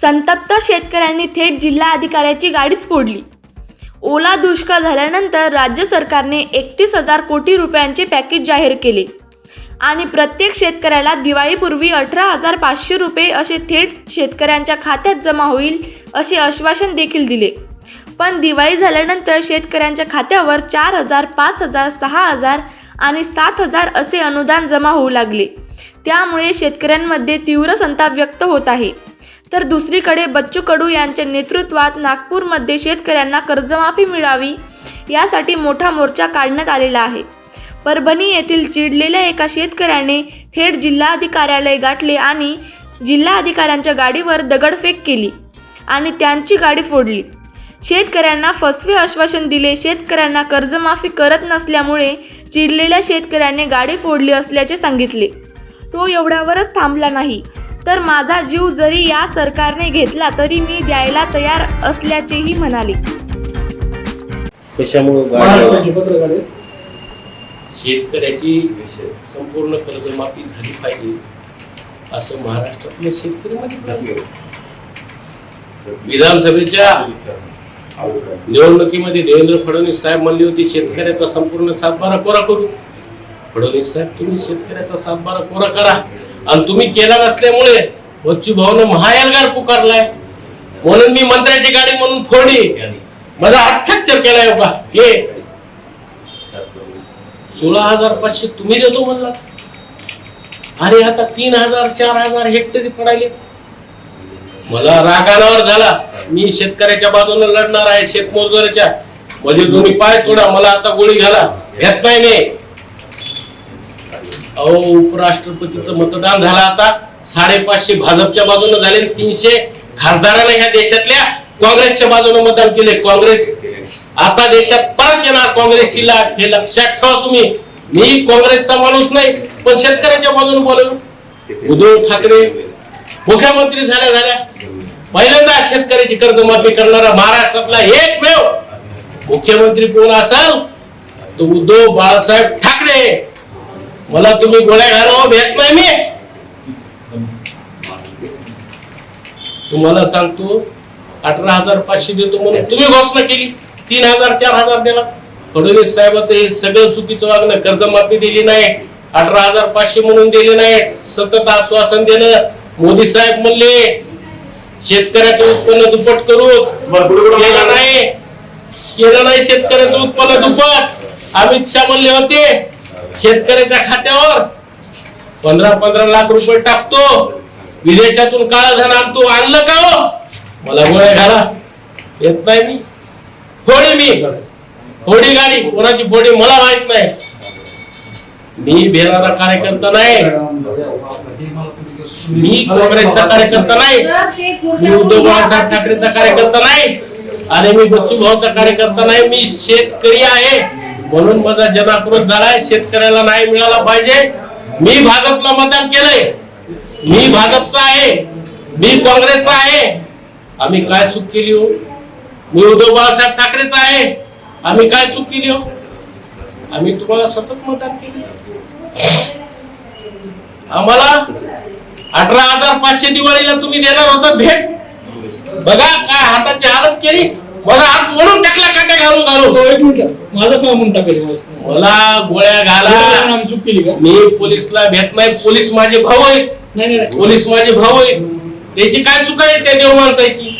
संतप्त शेतकऱ्यांनी थेट जिल्हा अधिकाऱ्याची गाडीच फोडली. ओला दुष्काळ झाल्यानंतर राज्य सरकारने एकतीस हजार कोटी रुपयांचे पॅकेज जाहीर केले. आणि प्रत्येक शेतकऱ्याला दिवाळीपूर्वी अठरा हजार पाचशे रुपये असे थेट शेतकऱ्यांच्या खात्यात जमा होईल असे आश्वासन देखील दिले. पण दिवाळी झाल्यानंतर शेतकऱ्यांच्या खात्यावर चार हजार पाच हजार सहा हजार आणि सात हजार असे अनुदान जमा होऊ लागले. त्यामुळे शेतकऱ्यांमध्ये तीव्र संताप व्यक्त होत आहे. तर दुसरीकडे बच्चू कडू यांच्या नेतृत्वात नागपूरमध्ये शेतकऱ्यांना कर्जमाफी मिळावी यासाठी मोठा मोर्चा काढण्यात आलेला आहे. परभणी येथील चिडलेल्या एका शेतकऱ्याने थेट जिल्हाधिकाऱ्यालय गाठले आणि जिल्हाधिकाऱ्यांच्या गाडीवर दगडफेक केली आणि त्यांची गाडी फोडली. शेतकऱ्यांना फसवे आश्वासन दिले. शेतकऱ्यांना कर्जमाफी करत नसल्यामुळे चिडलेल्या शेतकऱ्याने गाडी फोडली असल्याचे सांगितले. तो एवढ्यावरच थांबला नाही. तर माझा जीव जरी या सरकारने घेतला तरी मी द्यायला तयार असल्याचेही म्हणाले. कशामुळं आहेत. शेतकऱ्याची संपूर्ण कर्जमाफी झाली पाहिजे असं महाराष्ट्रातले शेतकरी विधानसभेच्या निवडणुकीमध्ये देवेंद्र फडणवीस साहेब म्हणले होते शेतकऱ्याचा संपूर्ण सातबारा कोरा करू. फडणवीस साहेब तुम्ही शेतकऱ्याचा सातबारा कोरा करा. आणि तुम्ही केला नसल्यामुळे बच्चू भाऊने महाएल्गार पुकारलाय. म्हणून मी मंत्र्याची गाडी म्हणून फोडली. माझा हात फ्रॅक्चर केलाय बघा हे. सोळा हजार पाचशे तुम्ही देतो म्हणला. अरे आता तीन हजार चार हजार हेक्टरी पडायले. मला रागानावर झाला. मी शेतकऱ्याच्या बाजूने लढणार आहे शेतमजुराच्या. म्हणजे तुम्ही पाय तोडा. मला आता गोळी घाला. घेत नाही अहो उपराष्ट्रपतीचं मतदान झालं आता. साडेपाचशे भाजपच्या बाजूने झाले तीनशे खासदारांना ह्या देशातल्या काँग्रेसच्या बाजूने मतदान केले. काँग्रेस आता देशात परत येणार. काँग्रेसची लाट हे लक्षात ठेवा तुम्ही. मी काँग्रेसचा माणूस नाही पण शेतकऱ्याच्या बाजूने बोललो. उद्धव ठाकरे मुख्यमंत्री झाल्या झाल्या. पहिल्यांदा शेतकऱ्याची कर्जमाफी करणारा महाराष्ट्रातला एकमेव मुख्यमंत्री कोण असाल? तो उद्धव बाळासाहेब ठाकरे. मला तुम्ही गोळ्या घालावं भेट नाही मी. तुम्हाला सांगतो अठरा हजार पाचशे देतो म्हणून तुम्ही घोषणा केली. तीन हजार चार हजार दिला फडणवीस साहेबाचं हे सगळं चुकीचं वागणं कर्जमाफी दिली नाही अठरा हजार पाचशे म्हणून दिले नाही सतत आश्वासन देणं. मोदी साहेब म्हणले शेतकऱ्याचं उत्पन्न दुप्पट करू. केलं नाही. केलं नाही शेतकऱ्याचं उत्पन्न दुप्पट. अमित शहा म्हणले होते शेतकऱ्याच्या खात्यावर पंधरा पंधरा लाख रुपये टाकतो. विदेशातून काळं धन आणतो. आणलं का हो? मला गोळ्या घाला. येत नाही मी. फोडी मी. फोडी गाडी. कोणाची फोडी मला माहीत नाही. मी भेणारा कार्यकर्ता नाही. मी काँग्रेसचा कार्यकर्ता नाही. मी उद्धव बाळासाहेब ठाकरेचा कार्यकर्ता नाही. आणि मी बच्चू भाऊचा कार्यकर्ता नाही. मी शेतकरी आहे. म्हणून माझा जनाक्रोश झालाय शेतकऱ्याला नाही मिळाला पाहिजे. मी भाजपला मतदान केलंय. मी भाजपचा आहे. मी काँग्रेसचा आहे. आम्ही काय चूक केली हो? मी उद्धव बाळासाहेब ठाकरेचा आहे. आम्ही काय चूक केली हो? आम्ही तुम्हाला सतत मतदान केले आम्हाला अठरा हजार पाचशे दिवाळीला तुम्ही देणार होता भेट. बघा काय हाताची हालत केली. मला हात म्हणून टाकला काट्या घालून घालून. तो एक मिनिट माझं का म्हणून टाकेल मला गोळ्या घाला. आम्ही चूक केली का? मी पोलिसला भेट नाही पोलीस माझे भाऊ आहेत. नाही नाही नाही. पोलीस माझे भाऊ आहेत. त्याची काय चुका आहे? त्या देव माणसाची.